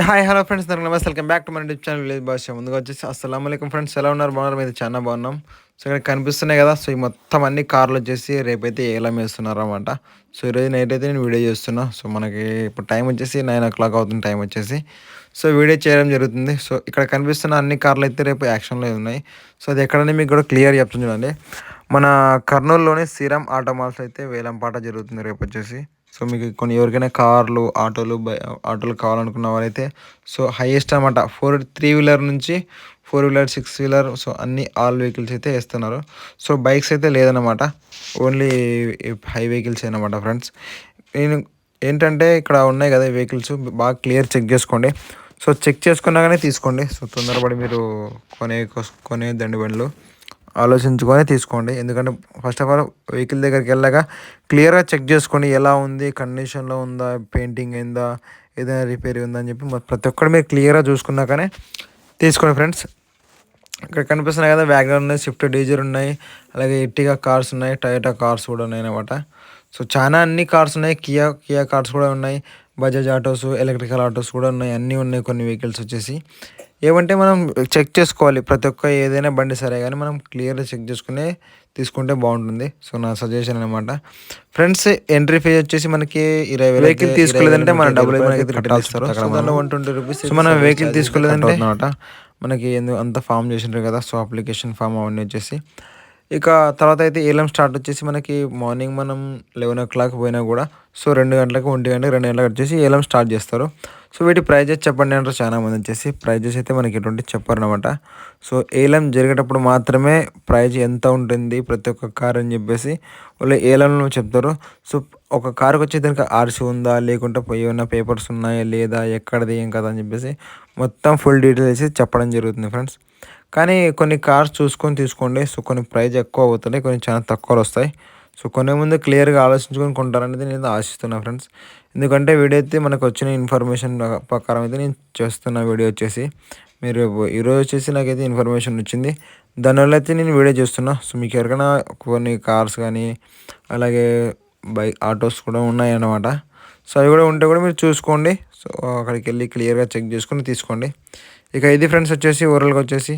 Hi hello friends నాకు నమస్తే. Welcome back to మన యూట్యూబ్ ఛానల్ విలేజ్ భాష ముందుగా వచ్చేసి అస్సలం అయికం ఫ్రెండ్స్ ఎలా ఉన్నారు? బాగున్నారు? మీరు చాలా బాగున్నాం. సో ఇక్కడ కనిపిస్తున్నాయి కదా. సో ఈ మొత్తం అన్ని కార్లు వచ్చేసి రేపైతే ఏలం వేస్తున్నారు అనమాట సో ఈరోజు నైట్ అయితే నేను వీడియో చేస్తున్నా. సో మనకి ఇప్పుడు టైం వచ్చేసి నైన్ ఓ క్లాక్ అవుతుంది టైం వచ్చేసి. సో వీడియో చేయడం జరుగుతుంది. సో ఇక్కడ కనిపిస్తున్న అన్ని కార్లు అయితే రేపు యాక్షన్లో ఉన్నాయి. సో అది ఎక్కడనే మీకు కూడా క్లియర్ చెప్తుంది చూడండి. మన కర్నూలులోని శ్రీరామ్ ఆటో మాల్స్ అయితే వేలంపాట జరుగుతుంది రేపు వచ్చేసి. సో మీకు కొన్ని ఎవరికైనా కార్లు ఆటోలు ఆటోలు కావాలనుకున్న వారైతే సో హైయెస్ట్ అనమాట ఫోర్ త్రీ వీలర్ నుంచి four wheeler six wheeler so అన్ని ఆల్ వెహికల్స్ అయితే వేస్తున్నారు. సో బైక్స్ అయితే లేదనమాట ఓన్లీ హై వెహికల్స్ అనమాట ఫ్రెండ్స్ నేను ఏంటంటే ఇక్కడ ఉన్నాయి కదా వెహికల్స్ బాగా క్లియర్ చెక్ చేసుకోండి. సో చెక్ చేసుకున్నాకనే తీసుకోండి. సో తొందరపడి మీరు కొనే కొనే దండి బండ్లు. ఆలోచించుకొని తీసుకోండి. ఎందుకంటే ఫస్ట్ ఆఫ్ ఆల్ వెహికల్ దగ్గరికి వెళ్ళాక క్లియర్గా చెక్ చేసుకోండి ఎలా ఉంది కండిషన్లో ఉందా పెయింటింగ్ అయిందా ఏదైనా రిపేర్ ఉందా అని చెప్పి ప్రతి ఒక్కటి మీరు క్లియర్గా చూసుకున్నాకనే తీసుకోండి ఫ్రెండ్స్ ఇక్కడ కనిపిస్తున్నాయి కదా వ్యాగన్ ఉన్నాయి స్విఫ్ట్ డీజర్ ఉన్నాయి అలాగే ఎట్టిగా కార్స్ ఉన్నాయి టయోటా కార్స్ కూడా ఉన్నాయి అనమాట సో చాలా అన్ని కార్స్ ఉన్నాయి కియా కియా కార్స్ కూడా ఉన్నాయి బజాజ్ ఆటోస్ ఎలక్ట్రికల్ ఆటోస్ కూడా ఉన్నాయి అన్నీ ఉన్నాయి కొన్ని వెహికల్స్ వచ్చేసి. ఏమంటే మనం చెక్ చేసుకోవాలి. ప్రతి ఒక్క ఏదైనా బండి సరే కానీ మనం క్లియర్గా చెక్ చేసుకునే తీసుకుంటే బాగుంటుంది. సో నా సజెషన్ అనమాట ఫ్రెండ్స్ ఎంట్రీ ఫీజ్ వచ్చేసి మనకి ఇరవై వెహికల్ తీసుకోలేదంటే మన డబ్బులు మనకి కట్టాల్సి వన్ ట్వంటీ రూపీస్ సో మనం వెహికల్ తీసుకోలేదంటే అనమాట మనకి ఎందుకు అంత ఫామ్ చేసింటారు కదా సో అప్లికేషన్ ఫామ్ అవన్నీ వచ్చేసి. ఇక తర్వాత అయితే ఏలం స్టార్ట్ వచ్చేసి మనకి మార్నింగ్ మనం లెవెన్ ఓ క్లాక్ పోయినా కూడా సో రెండు గంటలకు ఒంటి గంటలకు రెండు గంటలకు వచ్చేసి ఏలం స్టార్ట్ చేస్తారు. సో వీటి ప్రైజెస్ చెప్పండి అంటారు చాలా మంది వచ్చేసి. ప్రైజెస్ అయితే మనకి ఎటువంటి చెప్పారనమాట సో ఏలం జరిగేటప్పుడు మాత్రమే ప్రైజ్ ఎంత ఉంటుంది ప్రతి ఒక్క కార్ అని చెప్పేసి వాళ్ళు ఏలంలో చెప్తారు. సో ఒక కారుకు వచ్చే దానికి ఆర్సీ ఉందా లేకుంటే పోయి ఉన్న పేపర్స్ ఉన్నాయా లేదా ఎక్కడది ఏం కదా అని చెప్పేసి మొత్తం ఫుల్ డీటెయిల్స్ చెప్పడం జరుగుతుంది ఫ్రెండ్స్. కానీ కొన్ని కార్స్ చూసుకొని తీసుకోండి. సో కొన్ని ప్రైజ్ ఎక్కువ అవుతున్నాయి కొన్ని చాలా తక్కువలు వస్తాయి. సో కొనే ముందు క్లియర్గా ఆలోచించుకొని కొంటారనేది నేను ఆశిస్తున్నా ఫ్రెండ్స్. ఎందుకంటే వీడియో అయితే మనకు వచ్చిన ఇన్ఫర్మేషన్ ప్రకారం అయితే నేను చేస్తున్న వీడియో వచ్చేసి మీరు ఈరోజు వచ్చేసి నాకైతే ఇన్ఫర్మేషన్ వచ్చింది. దానివల్ల అయితే నేను వీడియో చేస్తున్నా. సో మీకు ఎవరికైనా కొన్ని కార్స్ కానీ అలాగే బైక్ ఆటోస్ కూడా ఉన్నాయన్నమాట. సో అవి కూడా ఉంటే కూడా మీరు చూసుకోండి. సో అక్కడికి వెళ్ళి క్లియర్గా చెక్ చేసుకొని తీసుకోండి. ఇక ఇది ఫ్రెండ్స్ వచ్చేసి ఓవరాల్గా వచ్చేసి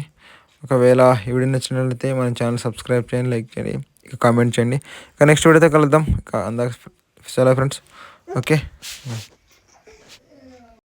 ఒకవేళ ఈ వీడియో నచ్చినట్లయితే మన ఛానల్ సబ్స్క్రైబ్ చేయండి లైక్ చేయండి. ఇక కామెంట్ చేయండి. ఇక నెక్స్ట్ వీడియోతో కలుద్దాం. ఇక అందాక చాలా ఫ్రెండ్స్ ఓకే